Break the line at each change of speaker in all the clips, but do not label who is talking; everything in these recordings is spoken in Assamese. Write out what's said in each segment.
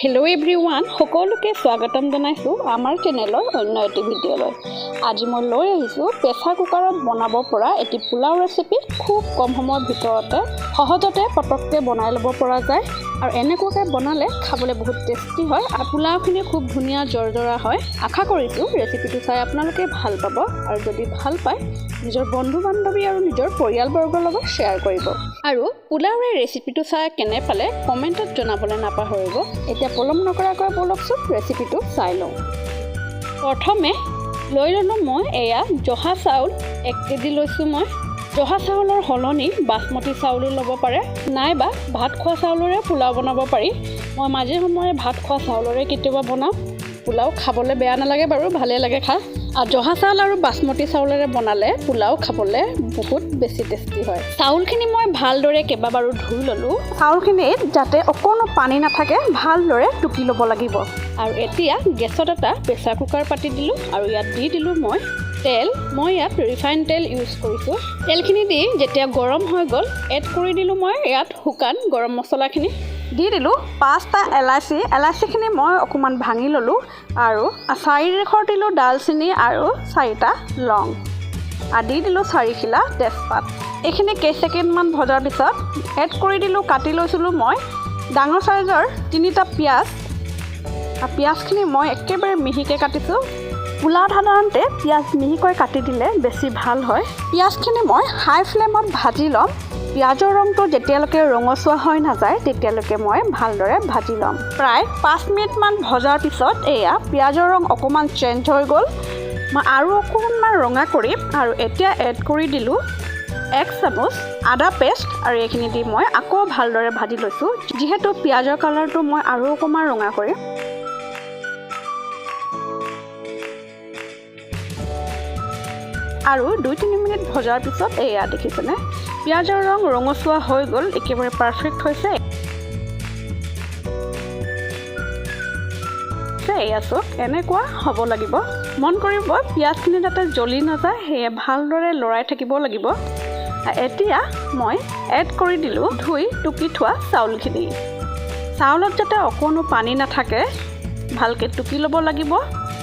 হেল্ল' এভৰি ওৱান সকলোকে স্বাগতম জনাইছোঁ আমাৰ চেনেলৰ অন্য এটি ভিডিঅ'লৈ। আজি মই লৈ আহিছোঁ প্ৰেছাৰ কুকাৰত বনাব পৰা এটি পোলাও ৰেচিপি খুব কম সময়ৰ ভিতৰতে সহজতে পটককৈ বনাই ল'ব পৰা যায় আৰু এনেকুৱাকৈ বনালে খাবলৈ বহুত টেষ্টি হয় আৰু পোলাওখিনি খুব ধুনীয়া জৰজৰা হয়। আশা কৰিছোঁ ৰেচিপিটো চাই আপোনালোকে ভাল পাব আৰু যদি ভাল পায় নিজৰ বন্ধু বান্ধৱী আৰু নিজৰ পৰিয়ালবৰ্গৰ লগত শ্বেয়াৰ কৰিব। আৰু পোলাওৰ ৰেচিপিটো চাই কেনে পালে কমেণ্টত জনাবলৈ নাপাহৰিব। এতিয়া পলম নকৰাকৈ ব'লকচোন ৰেচিপিটো চাই লওঁ। প্ৰথমে লৈ ল'লোঁ মই এয়া জহা চাউল এক কেজি লৈছোঁ মই। জহা চাউলৰ সলনি বাচমতি চাউলো ল'ব পাৰে নাইবা ভাত খোৱা চাউলৰে পোলাও বনাব পাৰি। মই মাজে সময়ে ভাত খোৱা চাউলৰে কেতিয়াবা বনাওঁ। পোলাও খাবলৈ বেয়া নালাগে বাৰু ভালেই লাগে খাই আৰু জহা চাউল আৰু বাচমতি চাউলেৰে বনালে পোলাও খাবলৈ বহুত বেছি টেষ্টি হয়। চাউলখিনি মই ভালদৰে কেইবাবাৰো ধুই ল'লোঁ। চাউলখিনিত যাতে অকণো পানী নাথাকে ভালদৰে টুকি ল'ব লাগিব। আৰু এতিয়া গেছত এটা প্ৰেছাৰ কুকাৰ পাতি দিলোঁ আৰু ইয়াত দি দিলোঁ মই তেল। মই ইয়াত ৰিফাইন তেল ইউজ কৰিছোঁ। তেলখিনি দি যেতিয়া গৰম হৈ গ'ল এড কৰি দিলোঁ মই ইয়াত শুকান গৰম মছলাখিনি। দি দিলোঁ পাঁচটা এলাচি, এলাচিখিনি মই অকণমান ভাঙি ল'লোঁ আৰু চাৰিডোখৰ দিলোঁ ডালচেনি আৰু চাৰিটা লং। আৰু দি দিলোঁ চাৰিখিলা তেজপাত। এইখিনি কেইছেকেণ্ডমান ভজাৰ পিছত এড কৰি দিলোঁ, কাটি লৈছিলোঁ মই। ডাঙৰ চাইজৰ তিনিটা পিঁয়াজ। পিঁয়াজখিনি মই একেবাৰে মিহিকৈ কাটিছোঁ। পোলাওত সাধাৰণতে পিঁয়াজ মিহিকৈ কাটি দিলে বেছি ভাল হয়। পিঁয়াজখিনি মই হাই ফ্লেমত ভাজি ল'ম। পিঁয়াজৰ ৰংটো যেতিয়ালৈকে ৰঙচুৱা হৈ নাযায় তেতিয়ালৈকে মই ভালদৰে ভাজি ল'ম। প্ৰায় পাঁচ মিনিটমান ভজাৰ পিছত এয়া পিঁয়াজৰ ৰং অকণমান চেঞ্জ হৈ গ'ল। মই আৰু অকণমান ৰঙা কৰিম আৰু এতিয়া এড কৰি দিলোঁ এক চামুচ আদা পেষ্ট আৰু এইখিনি দি মই আকৌ ভালদৰে ভাজি লৈছোঁ। যিহেতু পিঁয়াজৰ কালাৰটো মই আৰু অকণমান ৰঙা কৰিম। আৰু দুই তিনি মিনিট ভজাৰ পিছত এয়া দেখিছেনে পিঁয়াজৰ ৰং ৰঙচুৱা হৈ গ'ল একেবাৰে পাৰফেক্ট হৈছে। এয়া চাওক এনেকুৱা হ'ব লাগিব? মন কৰিব পিঁয়াজখিনি যাতে জ্বলি নাযায় সেয়ে ভালদৰে লৰাই থাকিব লাগিব। এতিয়া মই এড কৰি দিলোঁ ধুই টুকি থোৱা চাউলখিনি। চাউলত যাতে অকণো পানী নাথাকে ভালকৈ টুকি ল'ব লাগিব।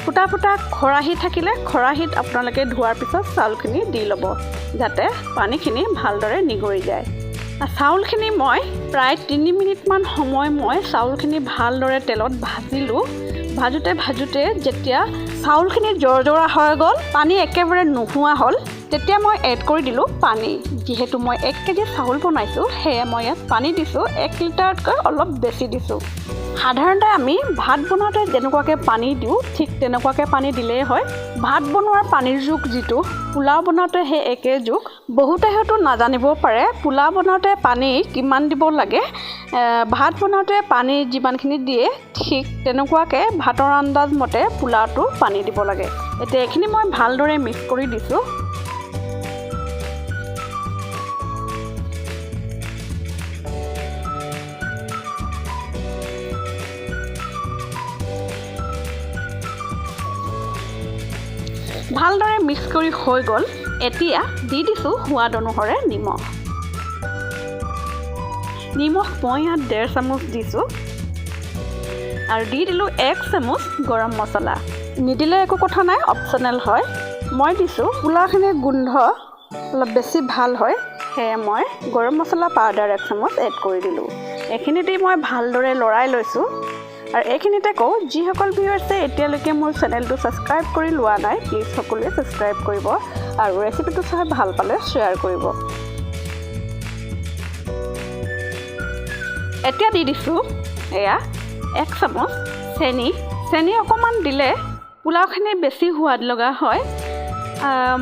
ফুটা ফুটা খৰাহী থাকিলে খৰাহীত আপোনালোকে ধোৱাৰ পিছত চাউলখিনি দি ল'ব যাতে পানীখিনি ভালদৰে নিগৰি যায়। চাউলখিনি মই প্ৰায় তিনি মিনিটমান সময় মই চাউলখিনি ভালদৰে তেলত ভাজিলোঁ। ভাজোঁতে ভাজোঁতে যেতিয়া চাউলখিনি জৰজৰা হৈ গ'ল পানী একেবাৰে নোহোৱা হ'ল। তেতিয়া মই এড কৰি দিলোঁ পানী। যিহেতু মই এক কেজি চাউল বনাইছোঁ সেয়ে মই ইয়াত পানী দিছোঁ এক লিটাৰতকৈ অলপ বেছি দিছোঁ। সাধাৰণতে আমি ভাত বনাওঁতে যেনেকুৱাকৈ পানী দিওঁ ঠিক তেনেকুৱাকৈ পানী দিলেই হয়। ভাত বনোৱাৰ পানীৰ জোখ যিটো পোলাও বনাওঁতে সেই একে জোখ বহুতে হয়তো নাজানিব পাৰে পোলাও বনাওঁতে পানী কিমান দিব লাগে। ভাত বনাওঁতে পানী যিমানখিনি দিয়ে ঠিক তেনেকুৱাকৈ ভাতৰ আন্দাজ মতে পোলাওটো পানী দিব লাগে। এতিয়া এইখিনি মই ভালদৰে মিক্স কৰি দিছোঁ। ভালদৰে মিক্স কৰি হৈ গ'ল। এতিয়া দি দিছোঁ সোৱাদ অনুসৰে নিমখ। নিমখ মই ইয়াত ডেৰ চামুচ দিছোঁ। আৰু দি দিলোঁ এক চামুচ গৰম মছলা। নিদিলে একো কথা নাই অপশ্যনেল হয়। মই দিছোঁ পোলাওখিনিৰ গোন্ধ অলপ বেছি ভালো হয়, সেয়ে মই গৰম মছলা পাউডাৰ এক চামুচ এড কৰি দিলোঁ। এইখিনি দি মই ভালদৰে লৰাই লৈছোঁ। আৰু এইখিনিতে কওঁ, যিসকল ভিউৱাৰ্ছে এতিয়ালৈকে মোৰ চেনেলটো ছাবস্ক্ৰাইব কৰি লোৱা নাই প্লিজ সকলোৱে ছাবস্ক্ৰাইব কৰিব আৰু ৰেচিপিটো চাই ভালো পালে শ্বেয়াৰ কৰিব। এতিয়া দি দিছোঁ, এয়া, এক চামুচ চেনি। চেনি অকণমান দিলে পোলাওখিনি বেছি সোৱাদ লগা হয়।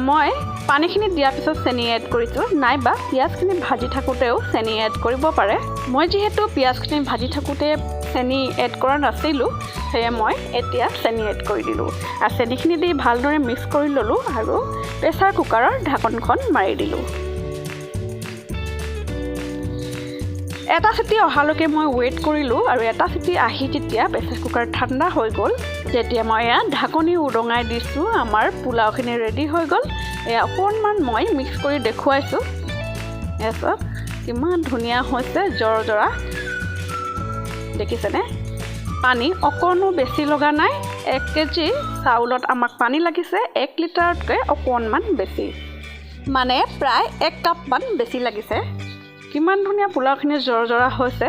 মই পানীখিনি দিয়াৰ পিছত চেনি এড কৰিছোঁ। নাইবা পিঁয়াজখিনি ভাজি থাকোঁতেও চেনি এড কৰিব পাৰে। মই যিহেতু পিঁয়াজখিনি ভাজি থাকোঁতে চেনি এড কৰা নাছিলোঁ সেয়ে মই এতিয়া চেনি এড কৰি দিলোঁ। আৰু চেনিখিনি দি ভালদৰে মিক্স কৰি ল'লোঁ আৰু প্ৰেছাৰ কুকাৰৰ ঢাকনখন মাৰি দিলোঁ। এটা চিটি অহালৈকে মই ৱেইট কৰিলোঁ আৰু এটা চিটি আহি যেতিয়া প্ৰেছাৰ কুকাৰ ঠাণ্ডা হৈ গ'ল তেতিয়া মই এয়া ঢাকনি উদঙাই দিছোঁ আমাৰ পোলাওখিনি ৰেডি হৈ গ'ল। এয়া অকণমান মই মিক্স কৰি দেখুৱাইছোঁ। চাওক কিমান ধুনীয়া হৈছে জৰ জৰা। দেখিছেনে? পানী অকণো বেছি লগা নাই। এক কেজি চাউলত আমাক পানী লাগিছে এক লিটাৰতকৈ অকণমান বেছি। মানে প্ৰায় এক কাপমান বেছি লাগিছে। কিমান ধুনীয়া পোলাওখিনি জৰ জৰা হৈছে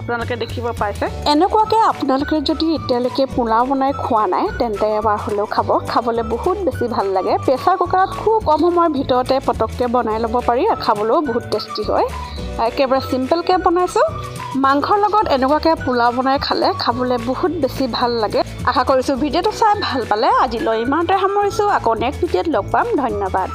আপোনালোকে দেখিব পাইছে। এনেকুৱাকৈ আপোনালোকে যদি এতিয়ালৈকে পোলাও বনাই খোৱা নাই তেন্তে এবাৰ হ'লেও খাব। খাবলৈ বহুত বেছি ভাল লাগে। প্ৰেছাৰ কুকাৰত খুব কম সময়ৰ ভিতৰতে পটককৈ বনাই ল'ব পাৰি খাবলৈও বহুত টেষ্টি হয়। একেবাৰে চিম্পলকৈ বনাইছোঁ। মাংসৰ লগত এনেকুৱাকৈ পোলাও বনাই খালে খাবলৈ বহুত বেছি ভাল লাগে। আশা কৰিছোঁ ভিডিঅ'টো চাই ভাল পালে। আজিলৈ ইমানতে সামৰিছোঁ। আকৌ নেক্সট ভিডিঅ'ত লগ পাম। ধন্যবাদ।